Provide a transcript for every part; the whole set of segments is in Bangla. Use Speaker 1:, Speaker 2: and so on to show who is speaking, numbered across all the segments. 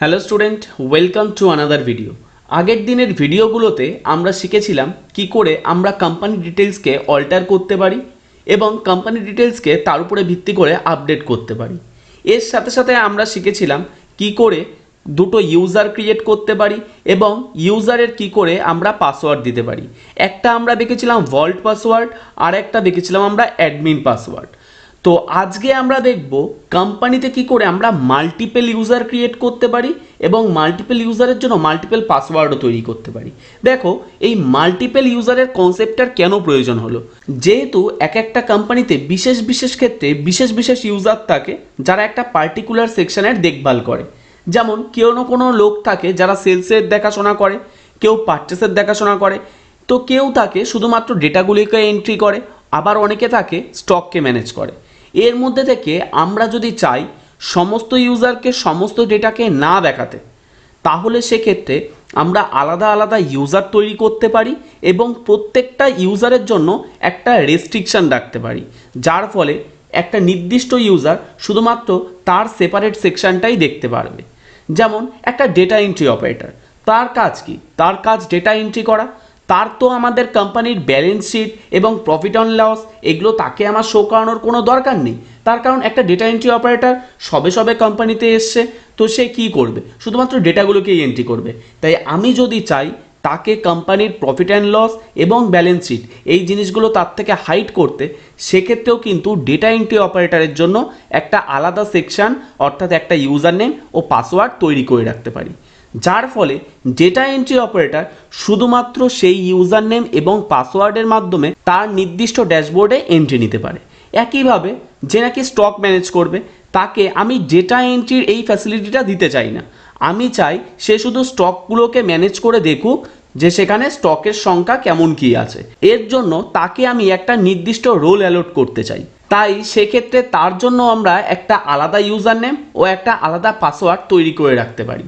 Speaker 1: Hello student welcome to another video আগের দিনের ভিডিওগুলোতে আমরা শিখেছিলাম কি করে আমরা কোম্পানি ডিটেলসকে অল্টার করতে পারি এবং কোম্পানি ডিটেলসকে তার উপরে ভিত্তি করে আপডেট করতে পারি। এর সাথে সাথে আমরা শিখেছিলাম কি করে দুটো ইউজার ক্রিয়েট করতে পারি এবং ইউজারের কি করে আমরা পাসওয়ার্ড দিতে পারি। একটা আমরা দেখেছিলাম ভল্ট পাসওয়ার্ড আর একটা দেখেছিলাম আমরা অ্যাডমিন পাসওয়ার্ড তো আজকে আমরা দেখব কোম্পানিতে কি করে আমরা মাল্টিপল ইউজার ক্রিয়েট করতে পারি এবং মাল্টিপল ইউজারের জন্য মাল্টিপল পাসওয়ার্ডও তৈরি করতে পারি। দেখো, এই মাল্টিপল ইউজারের কনসেপ্টটার কেন প্রয়োজন হলো? যেহেতু এক একটা কোম্পানিতে বিশেষ বিশেষ ক্ষেত্রে বিশেষ বিশেষ ইউজার থাকে, যারা একটা পার্টিকুলার সেকশনের দেখভাল করে। যেমন, কেউ না কোনো লোক থাকে যারা সেলসের দেখাশোনা করে, কেউ পারচেসের দেখাশোনা করে। তো কেউ থাকে শুধুমাত্র ডেটাগুলিকে এন্ট্রি করে, আবার অনেকে থাকে স্টককে ম্যানেজ করে। এর মধ্যে থেকে আমরা যদি চাই সমস্ত ইউজারকে সমস্ত ডেটাকে না দেখাতে, তাহলে সেক্ষেত্রে আমরা আলাদা আলাদা ইউজার তৈরি করতে পারি এবং প্রত্যেকটা ইউজারের জন্য একটা রেস্ট্রিকশন রাখতে পারি, যার ফলে একটা নির্দিষ্ট ইউজার শুধুমাত্র তার সেপারেট সেকশনটাই দেখতে পারবে। যেমন একটা ডেটা এন্ট্রি অপারেটর তার কাজ কি? তার কাজ ডেটা এন্ট্রি করা তার তো আমাদের কোম্পানির ব্যালেন্স শিট এবং প্রফিট অন লস এগুলো তাকে আমার শো করানোর কোনো দরকার নেই। তার কারণ একটা ডেটা এন্ট্রি অপারেটার সবে সবে কোম্পানিতে এসছে, তো সে কী করবে? শুধুমাত্র ডেটাগুলোকেই এন্ট্রি করবে। তাই আমি যদি চাই তাকে কোম্পানির প্রফিট অ্যান্ড লস এবং ব্যালেন্স শিট এই জিনিসগুলো তার থেকে হাইড করতে, সেক্ষেত্রেও কিন্তু ডেটা এন্ট্রি অপারেটারের জন্য একটা আলাদা সেকশন অর্থাৎ একটা ইউজার নেম ও পাসওয়ার্ড তৈরি করে রাখতে পারি। যার ফলে ডেটা এন্ট্রি অপারেটর শুধুমাত্র সেই ইউজার নেম এবং পাসওয়ার্ডের মাধ্যমে তার নির্দিষ্ট ড্যাশবোর্ডে এন্ট্রি নিতে পারে। একইভাবে যে নাকি স্টক ম্যানেজ করবে, তাকে আমি ডেটা এন্ট্রির এই ফ্যাসিলিটিটা দিতে চাই না। আমি চাই সে শুধু স্টকগুলোকে ম্যানেজ করে দেখুক যে সেখানে স্টকের সংখ্যা কেমন কি আছে। এর জন্য তাকে আমি একটা নির্দিষ্ট রোল অ্যালোট করতে চাই। তাই সেক্ষেত্রে তার জন্য আমরা একটা আলাদা ইউজার নেম ও একটা আলাদা পাসওয়ার্ড তৈরি করে রাখতে পারি।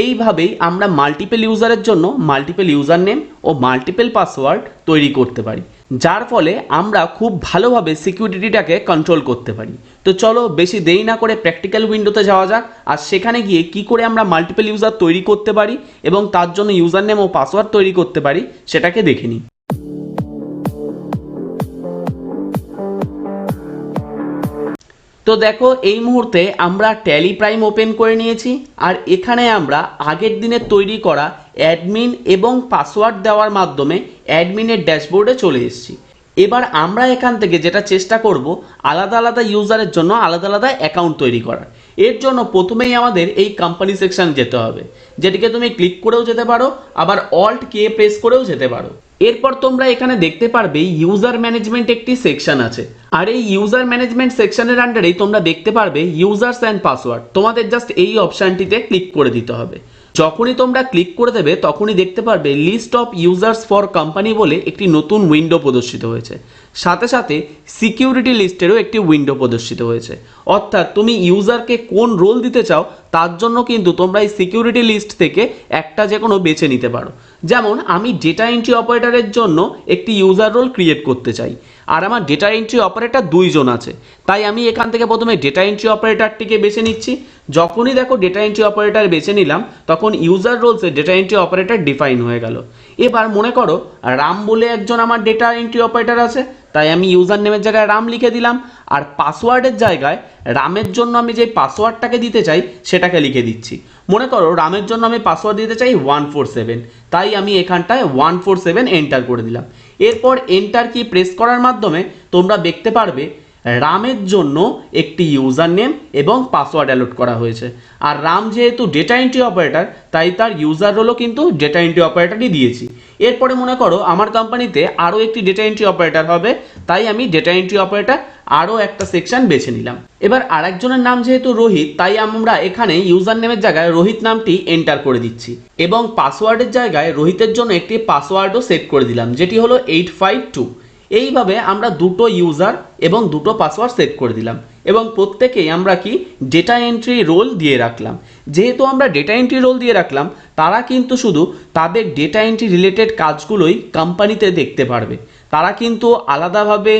Speaker 1: এইভাবেই আমরা মাল্টিপেল ইউজারের জন্য মাল্টিপেল ইউজার নেম ও মাল্টিপেল পাসওয়ার্ড তৈরি করতে পারি। যার ফলে আমরা খুব ভালোভাবে সিকিউরিটিটাকে কন্ট্রোল করতে পারি। তো চলো বেশি দেরি না করে প্র্যাকটিক্যাল উইন্ডোতে যাওয়া যাক, আর সেখানে গিয়ে কি করে আমরা মাল্টিপেল ইউজার তৈরি করতে পারি এবং তার জন্য ইউজার নেম ও পাসওয়ার্ড তৈরি করতে পারি, সেটাকে দেখে নিই। তো দেখো, এই মুহূর্তে আমরা ট্যালি প্রাইম ওপেন করে নিয়েছি, আর এখানে আমরা আগের দিনের তৈরি করা অ্যাডমিন এবং পাসওয়ার্ড দেওয়ার মাধ্যমে অ্যাডমিনের ড্যাশবোর্ডে চলে এসেছি। এবার আমরা এখান থেকে যেটা চেষ্টা করব, আলাদা আলাদা ইউজারের জন্য আলাদা আলাদা অ্যাকাউন্ট তৈরি করার। এর জন্য প্রথমেই আমাদের এই কোম্পানি সেকশন যেতে হবে, যেটিকে তুমি ক্লিক করেও যেতে পারো, আবার অল্ট কে প্রেস করেও যেতে পারো। এরপর তোমরা এখানে দেখতে পারবে ইউজার ম্যানেজমেন্ট একটি সেকশন আছে। আর এই ইউজার ম্যানেজমেন্ট সেকশনের আন্ডারেই তোমরা দেখতে পারবে ইউজার্স অ্যান্ড পাসওয়ার্ড তোমাদের জাস্ট এই অপশানটিতে ক্লিক করে দিতে হবে। যখনই তোমরা ক্লিক করে দেবে, তখনই দেখতে পারবে list of users for company বলে একটি নতুন উইন্ডো প্রদর্শিত হয়েছে। সাথে সাথে সিকিউরিটি লিস্টেরও একটি উইন্ডো প্রদর্শিত হয়েছে। অর্থাৎ তুমি ইউজারকে কোন রোল দিতে চাও, তার জন্য কিন্তু তোমরা এই সিকিউরিটি লিস্ট থেকে একটা যে কোনো বেছে নিতে পারো। যেমন, আমি ডেটা এন্ট্রি অপারেটরের জন্য একটি ইউজার রোল ক্রিয়েট করতে চাই। আর আমার ডেটা এন্ট্রি অপারেটর দুইজন আছে। তাই আমি এখান থেকে প্রথমে ডেটা এন্ট্রি অপারেটরটিকে বেছে নিচ্ছি। যখনই দেখো ডেটা এন্ট্রি অপারেটর বেছে নিলাম, তখন ইউজার রোলসে ডেটা এন্ট্রি অপারেটর ডিফাইন হয়ে গেল। এবার মনে করো, রাম বলে একজন আমার ডেটা এন্ট্রি অপারেটর আছে, তাই আমি ইউজার নেমের জায়গায় রাম লিখে দিলাম। আর পাসওয়ার্ডের জায়গায় রামের জন্য আমি যে পাসওয়ার্ডটাকে দিতে চাই, সেটাকে লিখে দিচ্ছি। মনে করো, রামের জন্য আমি পাসওয়ার্ড দিতে চাই ওয়ান ফোর সেভেন তাই আমি এখানটায় ওয়ান ফোর সেভেন এন্টার করে দিলাম। এরপর এন্টার কি প্রেস করার মাধ্যমে তোমরা দেখতে পারবে রামের জন্য একটি ইউজার নেম এবং পাসওয়ার্ড অ্যালোট করা হয়েছে। আর রাম যেহেতু ডেটা এন্ট্রি অপারেটর তাই তার ইউজার রোলও কিন্তু ডেটা এন্ট্রি অপারেটরই দিয়েছি। এরপরে মনে করো, আমার কোম্পানিতে আরও একটি ডেটা এন্ট্রি অপারেটর হবে তাই আমি ডেটা এন্ট্রি অপারেটার আরও একটা সেকশন বেছে নিলাম। এবার আরেকজনের নাম যেহেতু রোহিত, তাই আমরা এখানে ইউজার নেমের জায়গায় রোহিত নামটি এন্টার করে দিচ্ছি এবং পাসওয়ার্ডের জায়গায় রোহিতের জন্য একটি পাসওয়ার্ডও সেট করে দিলাম, যেটি হলো এইট ফাইভ টু এইভাবে আমরা দুটো ইউজার এবং দুটো পাসওয়ার্ড সেট করে দিলাম। এবং প্রত্যেকেই আমরা কি ডেটা এন্ট্রি রোল দিয়ে রাখলাম। যেহেতু আমরা ডেটা এন্ট্রি রোল দিয়ে রাখলাম, তারা কিন্তু শুধু তাদের ডেটা এন্ট্রি রিলেটেড কাজগুলোই কোম্পানিতে দেখতে পারবে। তারা কিন্তু আলাদাভাবে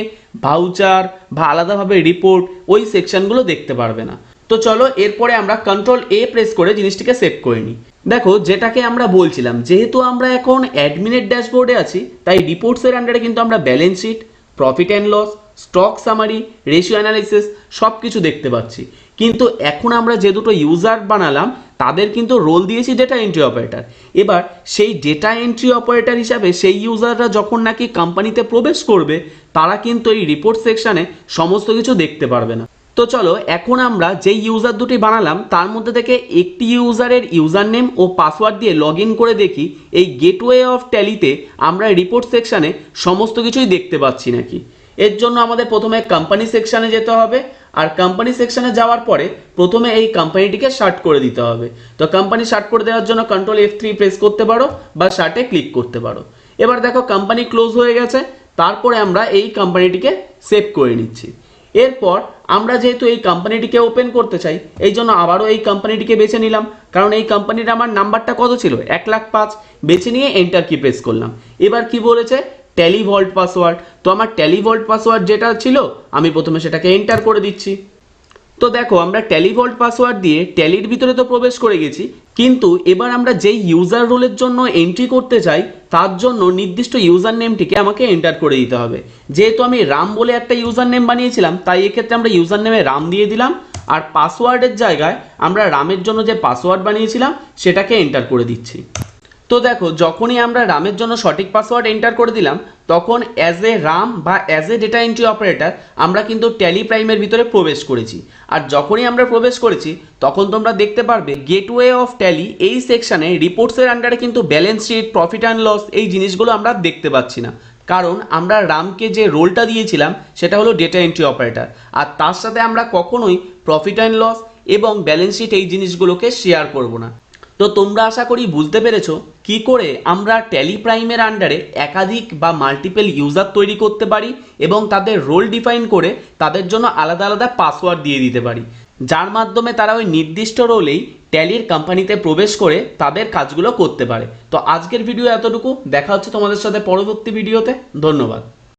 Speaker 1: ভাউচার বা আলাদাভাবে রিপোর্ট ওই সেকশনগুলো দেখতে পারবে না। তো চলো এরপরে আমরা কন্ট্রোল এ প্রেস করে জিনিসটিকে সেভ করে নিই। দেখো, যেটাকে আমরা বলছিলাম, যেহেতু আমরা এখন অ্যাডমিনের ড্যাশবোর্ডে আছি, তাই রিপোর্টসের আন্ডারে কিন্তু আমরা balance sheet profit and loss stock summary ratio analysis সব কিছু দেখতে পাচ্ছি। কিন্তু এখন আমরা যে দুটো ইউজার বানালাম, তাদের কিন্তু রোল দিয়েছি ডেটা এন্ট্রি অপারেটার এবার সেই ডেটা এন্ট্রি অপারেটার হিসাবে সেই ইউজাররা যখন নাকি কোম্পানিতে প্রবেশ করবে, তারা কিন্তু এই রিপোর্ট সেকশানে সমস্ত কিছু দেখতে পারবে না। তো চলো, এখন আমরা যেই ইউজার দুটি বানালাম, তার মধ্যে থেকে একটি ইউজারের ইউজার নেম ও পাসওয়ার্ড দিয়ে লগ করে দেখি, এই গেটওয়ে অফ ট্যালিতে আমরা রিপোর্ট সেকশানে সমস্ত কিছুই দেখতে পাচ্ছি নাকি। এর জন্য আমাদের প্রথমে কোম্পানি সেকশানে যেতে হবে, আর কোম্পানি সেকশানে যাওয়ার পরে প্রথমে এই কোম্পানিটিকে শার্ট করে দিতে হবে। তো কোম্পানি শার্ট করে দেওয়ার জন্য কন্ট্রোল এফ থ্রি প্রেস করতে পারো বা শার্টে ক্লিক করতে পারো। এবার দেখো কোম্পানি ক্লোজ হয়ে গেছে, তারপরে আমরা এই কোম্পানিটিকে সেভ করে নিচ্ছি। এরপর আমরা যেহেতু এই কোম্পানিটিকে ওপেন করতে চাই, এই জন্য আবারও এই কোম্পানিটিকে বেছে নিলাম। কারণ এই কোম্পানির আমার নাম্বারটা কত ছিল? এক লাখ পাঁচ। বেছে নিয়ে এন্টার কি প্রেস করলাম। এবার কি বলেছে? Tally vault password. তো আমার টেলিভল্ট পাসওয়ার্ড যেটা ছিল, আমি প্রথমে সেটাকে এন্টার করে দিচ্ছি। তো দেখো, আমরা টেলিভল্ট পাসওয়ার্ড দিয়ে ট্যালির ভিতরে তো প্রবেশ করে গেছি, কিন্তু এবার আমরা যেই ইউজার রোলের জন্য এন্ট্রি করতে চাই, তার জন্য নির্দিষ্ট ইউজার নেমটিকে আমাকে এন্টার করে দিতে হবে। যেহেতু আমি রাম বলে একটা ইউজার নেম বানিয়েছিলাম, তাই এক্ষেত্রে আমরা ইউজার নেমে রাম দিয়ে দিলাম, আর পাসওয়ার্ডের জায়গায় আমরা রামের জন্য যে পাসওয়ার্ড বানিয়েছিলাম, সেটাকে এন্টার করে দিচ্ছি। তো দেখো, যখনই আমরা রামের জন্য সঠিক পাসওয়ার্ড এন্টার করে দিলাম, তখন অ্যাজ এ রাম বা as a data entry operator আমরা কিন্তু ট্যালি প্রাইমের ভিতরে প্রবেশ করেছি। আর যখনই আমরা প্রবেশ করেছি, তখন তোমরা দেখতে পারবে গেটওয়ে অফ ট্যালি এই সেকশানে রিপোর্টসের আন্ডারে কিন্তু balance sheet profit and loss এই জিনিসগুলো আমরা দেখতে পাচ্ছি না। কারণ আমরা রামকে যে রোলটা দিয়েছিলাম, সেটা হলো ডেটা এন্ট্রি অপারেটর আর তার সাথে আমরা কখনোই প্রফিট অ্যান্ড লস এবং ব্যালেন্স শিট এই জিনিসগুলোকে শেয়ার করব না। তো তোমরা আশা করি বুঝতে পেরেছ কি করে আমরা ট্যালি প্রাইমের আন্ডারে একাধিক বা মাল্টিপল ইউজার তৈরি করতে পারি এবং তাদের রোল ডিফাইন করে তাদের জন্য আলাদা আলাদা পাসওয়ার্ড দিয়ে দিতে পারি। যার মাধ্যমে তারা ওই নির্দিষ্ট রোলেই ট্যালির কোম্পানিতে প্রবেশ করে তাদের কাজগুলো করতে পারে। তো আজকের ভিডিও এতটুকু। দেখা হচ্ছে তোমাদের সাথে পরবর্তী ভিডিওতে ধন্যবাদ।